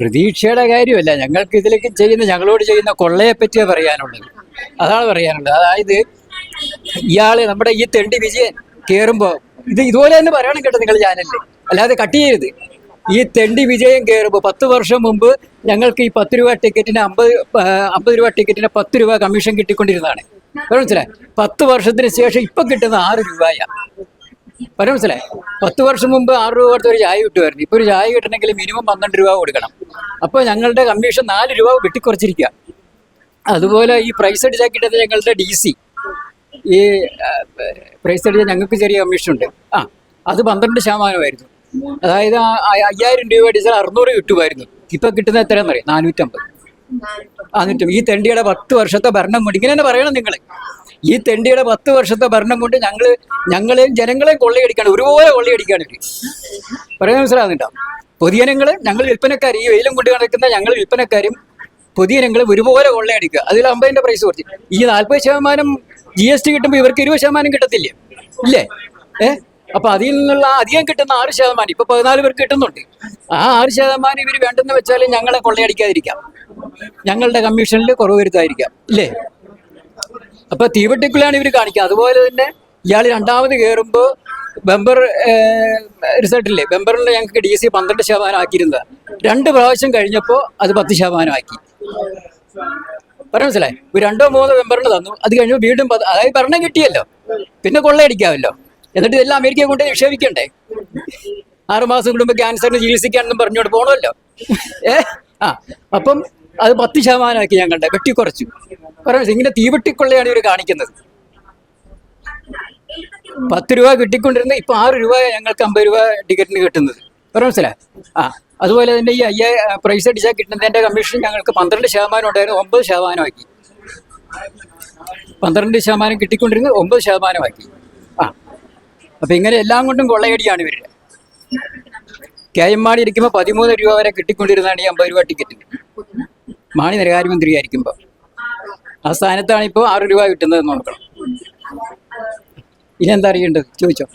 പ്രതീക്ഷയുടെ കാര്യമല്ല. ഞങ്ങൾക്ക് ഇതിലേക്ക് ചെയ്യുന്ന ഞങ്ങളോട് ചെയ്യുന്ന കൊള്ളയെ പറ്റിയേ പറയാനുള്ളത്. അതാണ് പറയാനുള്ളത്. അതായത് ഇയാൾ നമ്മുടെ ഈ തെണ്ടി വിജയൻ കയറുമ്പോൾ ഇത് ഇതുപോലെ തന്നെ പറയണം കേട്ടോ നിങ്ങൾ ചാനലിൽ അല്ലാതെ കട്ട് ചെയ്യരുത്. ഈ തെണ്ടി വിജയം കയറുമ്പോൾ പത്ത് വർഷം മുമ്പ് ഞങ്ങൾക്ക് ഈ പത്ത് രൂപ ടിക്കറ്റിന് അമ്പത് അമ്പത് രൂപ ടിക്കറ്റിന് പത്ത് രൂപ കമ്മീഷൻ കിട്ടിക്കൊണ്ടിരുന്നതാണ്. മനസ്സിലായി? പത്ത് വർഷത്തിന് ശേഷം ഇപ്പം കിട്ടുന്ന ആറ് രൂപയാണ് പറയാൻ മനസ്സിലായി? പത്ത് വർഷം മുമ്പ് ആറ് രൂപ കൊടുത്ത് ഒരു ചായ കിട്ടുമായിരുന്നു. ഇപ്പോൾ ഒരു ചായ കിട്ടണമെങ്കിൽ മിനിമം പന്ത്രണ്ട് രൂപ കൊടുക്കണം. അപ്പോൾ ഞങ്ങളുടെ കമ്മീഷൻ നാല് രൂപ വെട്ടിക്കുറച്ചിരിക്കുക അതുപോലെ ഈ പ്രൈസ് അടിച്ചാൽ കിട്ടുന്നത് ഞങ്ങളുടെ ഡി സി ഈ പ്രൈസ് അടിച്ചാൽ ഞങ്ങൾക്ക് ചെറിയ കമ്മീഷൻ ഉണ്ട്. ആ അത് പന്ത്രണ്ട് ശതമാനമായിരുന്നു. അതായത് അയ്യായിരം രൂപ അടിച്ചാൽ അറുന്നൂറ് കിട്ടുമായിരുന്നു. ഇപ്പം കിട്ടുന്ന എത്രയാണെന്ന് അറിയാം? നാനൂറ്റമ്പത്. നാനൂറ്റമ്പത് ഈ തെണ്ടിയുടെ പത്ത് വർഷത്തെ ഭരണം തന്നെ പറയണം നിങ്ങൾ ഈ തെണ്ടിയുടെ പത്ത് വർഷത്തെ ഭരണം കൊണ്ട് ഞങ്ങൾ ഞങ്ങളെയും ജനങ്ങളെയും കൊള്ളയടിക്കാണ്. ഒരുപോലെ കൊള്ളയടിക്കാണ് പറയാൻ മനസ്സിലാകുന്നുണ്ടോ പൊതുജനങ്ങൾ ഞങ്ങൾ വിൽപ്പനക്കാർ ഈ വെയിലും കൊണ്ട് നടക്കുന്ന ഞങ്ങൾ വിൽപ്പനക്കാരും പൊതുജനങ്ങൾ ഒരുപോലെ കൊള്ളയടിക്കുക. അതിൽ അമ്പതിന്റെ പ്രൈസ് കുറച്ച്. ഈ നാൽപ്പത് ശതമാനം ജി എസ് ടി കിട്ടുമ്പോൾ ഇവർക്ക് ഇരുപത് ശതമാനം കിട്ടത്തില്ലേ? ഇല്ലേ? ഏ? അപ്പൊ അതിൽ നിന്നുള്ള അധികം കിട്ടുന്ന ആറ് ശതമാനം. ഇപ്പൊ പതിനാല് പേർക്ക് കിട്ടുന്നുണ്ട്. ആ ആറ് ശതമാനം ഇവർ വേണ്ടെന്ന് വെച്ചാൽ ഞങ്ങളെ കൊള്ളയടിക്കാതിരിക്കാം. ഞങ്ങളുടെ കമ്മീഷനിൽ കുറവ് വരുത്താതിരിക്കാം. ഇല്ലേ? അപ്പൊ തീവട്ടിക്കുള്ളിയാണ് ഇവർ കാണിക്കുക അതുപോലെ തന്നെ ഇയാൾ രണ്ടാമത് കയറുമ്പോൾ ബെമ്പർ റിസൾട്ടില്ലേ? ബെമ്പറിൽ ഞങ്ങൾക്ക് ഡി സി പന്ത്രണ്ട് ശതമാനം ആക്കിയിരുന്നത്. രണ്ട് പ്രാവശ്യം കഴിഞ്ഞപ്പോൾ അത് പത്ത് ശതമാനം ആക്കി. മനസ്സിലായി? ഒരു രണ്ടോ മൂന്നോ മെമ്പറിന് തന്നു. അത് കഴിഞ്ഞു വീണ്ടും അതായത് ഭരണം കിട്ടിയല്ലോ. പിന്നെ കൊള്ളയടിക്കാമല്ലോ. എന്നിട്ട് ഇതെല്ലാം അമേരിക്കയെ കൊണ്ട് നിക്ഷേപിക്കണ്ടേ? ആറുമാസം കൂടുമ്പോൾ ക്യാൻസറിന് ചികിത്സിക്കാനെന്നും പറഞ്ഞുകൊണ്ട് പോകണമല്ലോ ഏ? ആ അപ്പം അത് പത്ത് ശതമാനമാക്കി കണ്ടത് വെട്ടിക്കുറച്ചു. ഇങ്ങനെ തീവെട്ടിക്കൊള്ളയാണ് ഇവർ കാണിക്കുന്നത്. പത്ത് രൂപ കിട്ടിക്കൊണ്ടിരുന്ന ഇപ്പൊ ആറ് രൂപ ഞങ്ങൾക്ക് അമ്പത് രൂപ ടിക്കറ്റിന് കിട്ടുന്നത്. പറയാൻ മനസ്സിലായി? ആ അതുപോലെ തന്നെ ഈ അയ്യ പ്രൈസ് അടിച്ചാൽ കിട്ടുന്നതിന്റെ കമ്മീഷൻ ഞങ്ങൾക്ക് പന്ത്രണ്ട് ശതമാനം ഉണ്ടായിരുന്നു ഒമ്പത് ശതമാനമാക്കി. പന്ത്രണ്ട് ശതമാനം കിട്ടിക്കൊണ്ടിരുന്നത് ഒമ്പത് ശതമാനമാക്കി. ആ അപ്പൊ ഇങ്ങനെ എല്ലാം കൊണ്ടും കൊള്ളയടിയാണ് ഇവർ. കെ എം മാടി ഇരിക്കുമ്പോൾ പതിമൂന്ന് രൂപ വരെ കിട്ടിക്കൊണ്ടിരുന്നതാണ് ഈ അമ്പത് രൂപ ടിക്കറ്റ് മാണി ധനകാര്യമന്ത്രി ആയിരിക്കുമ്പോൾ ആ സ്ഥാനത്താണ് ഇപ്പോൾ ആറ് രൂപ കിട്ടുന്നത് നോക്കണം ഇനി എന്താ അറിയേണ്ടത്? ചോദിച്ചോ.